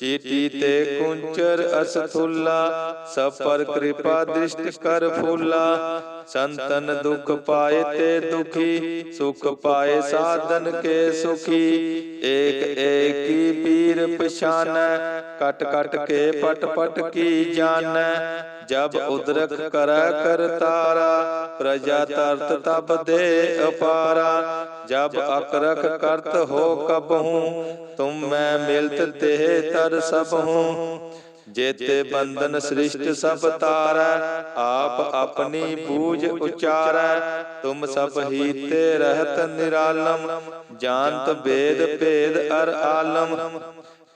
ਚੀਟੀ ਤੇ ਕੁੰਚਰ ਅਸਥੁੱਲਾ ਸਭ ਪਰ ਕਿਰਪਾ ਦ੍ਰਿਸ਼ਟ ਕਰ ਫੂਲਾ। ਸੰਤਨ ਦੁਖ ਪਾਏ ਤੇ ਦੁਖੀ, ਸੁਖ ਪਾਏ ਸਾਧਨ ਕੇ ਸੁਖੀ। ਏਕ ਏਕੀ ਪੀਰ ਪਛਾਨੈ, ਕਟ ਕਟ ਕੇ ਪਟ ਪਟ ਕੀ ਜਾਣੈ ਜਬ ਉਦਰਕ ਕਰੈ ਕਰਤਾਰਾ ਪ੍ਰਜਾ ਤਰਤ ਤਬ ਦੇ ਅਪਾਰਾ। ਜਬ ਅਕਰਖ ਕਰਤ ਹੋ ਕਬਹੂ ਤੁਮ ਮੈਂ ਮਿਲਤ ਤੇ ਤਰ ਸਭ ਹੂੰ ਜੇਤੇ ਬੰਧਨ ਸ੍ਰਿਸ਼ਟ ਸਭ ਤਾਰੈ ਆਪ ਆਪਣੀ ਬੂਝ ਉਚਾਰੈ। ਤੁਮ ਸਭ ਹੀ ਤੇ ਰਹਿਤ ਨਿਰਾਲਮ। ਜਾਣਤ ਵੇਦ ਭੇਦ ਅਰ ਆਲਮ।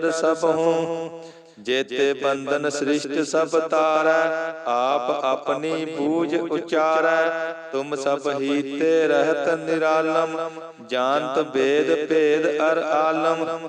ਤਰ ਸਭ ਹੂੰ। ਜੇਤੇ ਬੰਧਨ ਸ੍ਰਿਸ਼ਟ ਸਭ ਤਾਰੈ, ਆਪ ਆਪਣੀ ਬੂਝ ਉਚਾਰੈ। ਤੁਮ ਸਭ ਹੀ ਤੇ ਨਿਰਾਲਮ, ਜਾਣਤ ਬੇਦ ਭੇਦ ਅਰ ਆਲਮ।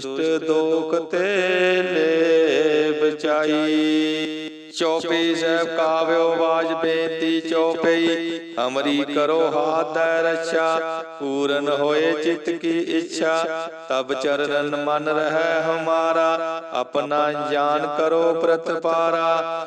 ਦੁਸ਼ਟ ਦੋਖ ਤੇ ਲੈ ਬਚਾਈ ਚੌਪਈ ਸਾਹਿਬ ਕਾਵਿਓ ਬਾਜ ਬੇਨਤੀ ਚੌਪਈ ਹਮਰੀ ਕਰੋ ਹਾਥ ਦੈ ਰੱਛਾ। ਪੂਰਨ ਹੋਏ ਚਿਤ ਕੀ ਇੱਛਾ। ਤਬ ਚਰਨ ਮਨ ਰਹਿ ਹਮਾਰਾ। ਆਪਣਾ ਜਾਨ ਕਰੋ ਪ੍ਰਤਪਾਰਾ।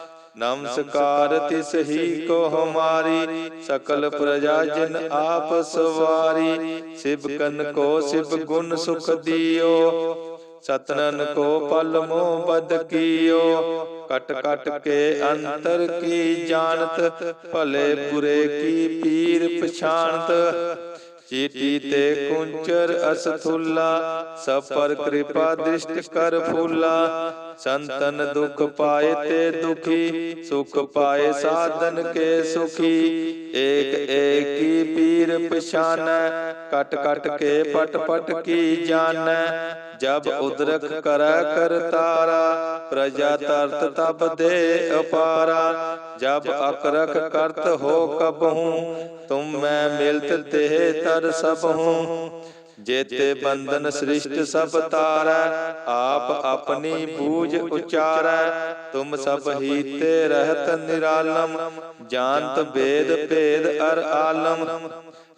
ਨਮਸਕਾਰ ਤਿਸ ਹੀ ਕੋ ਹਮਾਰੀ ਸਕਲ ਪ੍ਰਜਾ ਜਨ ਆਪ ਸਵਾਰੀ ਸਿਵ ਕਨ ਕੋ ਸਿਵ ਗੁਣ ਸੁਖ ਦਿਓ। ਸਤਨਨ ਕੋ ਪਲ ਮੋ ਬਦ ਕੀਓ। ਕਟ ਕਟ ਕੇ ਅੰਤਰ ਕੀ ਜਾਣਤ, ਭਲੇ ਬੁਰੇ ਕੀ ਪੀਰ ਪਛਾਣਤ। ਚੀਟੀ ਤੇ ਕੁੰਚਰ ਅਸਥੁੱਲਾ, ਸਭ ਪਰ ਕਿਰਪਾ ਦ੍ਰਿਸ਼ਟ ਕਰ ਫੂਲਾ। ਸੰਤਨ ਦੁਖ ਪਾਏ ਤੇ ਦੁਖੀ, ਸੁਖ ਪਾਏ ਸਾਧਨ ਕੇ ਸੁਖੀ। ਏਕ ਏਕੀ ਪੀਰ ਪਛਾਨੈ, ਕਟ ਕਟ ਕੇ ਪਟ ਪਟ ਕੀ ਜਾਣੈ ਜਬ ਉਦਰਕ ਕਰੈ ਕਰਤਾਰਾ ਪ੍ਰਜਾ ਤਰਤ ਤਬ ਦੇ ਅਪਾਰਾ। ਜਬ ਅਕਰਖ ਕਰਤ ਹੋ ਕਬਹੂ, ਤੁਮ ਮੈਂ ਮਿਲਤ ਤੇ ਤਰ ਸਭ ਹੂੰ ਜੇਤੇ ਬੰਧਨ ਸ੍ਰਿਸ਼ਟ ਸਭ ਤਾਰੈ ਆਪ ਆਪਣੀ ਬੂਝ ਉਚਾਰੈ। ਤੁਮ ਸਭ ਹੀਤੇ ਰਹਿਤ ਨਿਰਾਲਮ। ਜਾਣਤ ਵੇਦ ਭੇਦ ਅਰ ਆਲਮ।